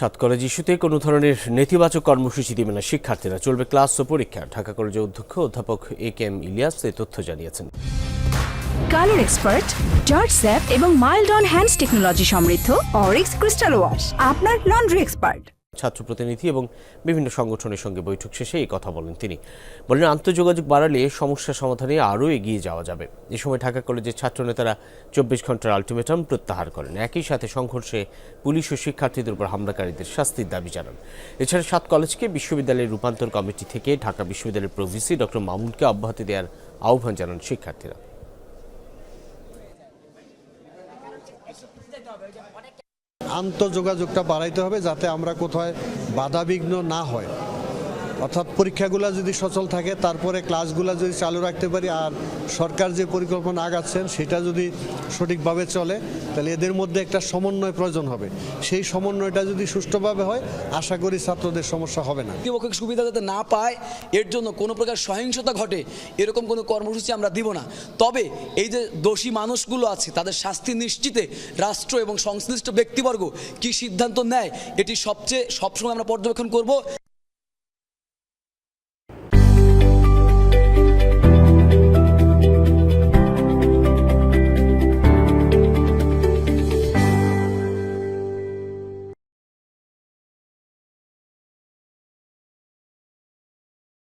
সাত ইস্যুতে কোনো ধরনের নেতিবাচক কর্মসূচি দেবে না শিক্ষার্থীরা। চলবে ক্লাস ও পরীক্ষা। ঢাকা কলেজের অধ্যক্ষ অধ্যাপক এ কে এম ইলিয়াস এ তথ্য জানিয়েছেন। কালার এক্সপার্ট জর্জ স্যাপ এবং মাইল্ড অন হ্যান্ডস টেকনোলজি সমৃদ্ধ অরিক্স ক্রিস্টাল ওয়াশ। আপনার লন্ড্রি এক্সপার্ট ছাত্র প্রতিনিধি এবং বিভিন্ন সংগঠনের সঙ্গে বৈঠক শেষে এই কথা বলেন তিনি। বলেন আন্তঃযোগাযোগ বাড়ালে সমস্যা সমাধানে আরও এগিয়ে যাওয়া যাবে। এ সময় ঢাকা কলেজের ছাত্রনেতারা চব্বিশ ঘণ্টার আলটিমেটাম প্রত্যাহার করেন। একই সাথে সংঘর্ষে পুলিশ ও শিক্ষার্থীদের উপর হামলাকারীদের শাস্তির দাবি জানান। এছাড়া সাত কলেজকে বিশ্ববিদ্যালয়ের রূপান্তর কমিটি থেকে ঢাকা বিশ্ববিদ্যালয়ের প্রভিসি ডক্টর মামুনকে অব্যাহতি দেওয়ার আহ্বান জানান শিক্ষার্থীরা। আন্তঃযোগাযোগটা বাড়াইতে হবে যাতে আমরা কোথায় বাধাবিঘ্ন না হয়। অর্থাৎ পরীক্ষাগুলো যদি সচল থাকে, তারপরে ক্লাসগুলো যদি চালু রাখতে পারি আর সরকার যে পরিকল্পনা আগাচ্ছেন, সেটা যদি সঠিকভাবে চলে, তাহলে এদের মধ্যে একটা সমন্বয় প্রয়োজন হবে। সেই সমন্বয়টা যদি সুষ্ঠুভাবে হয়, আশা করি ছাত্রদের সমস্যা হবে না। কর্তৃপক্ষের সুবিধা যাতে না পায়, এর জন্য কোনো প্রকার সহিংসতা ঘটে, এরকম কোনো কর্মসূচি আমরা দিব না। তবে এই যে দোষী মানুষগুলো আছে, তাদের শাস্তি নিশ্চিতে রাষ্ট্র এবং সংশ্লিষ্ট ব্যক্তিবর্গ কি সিদ্ধান্ত নেয়, এটি সবচেয়ে সবসময় আমরা পর্যবেক্ষণ করব।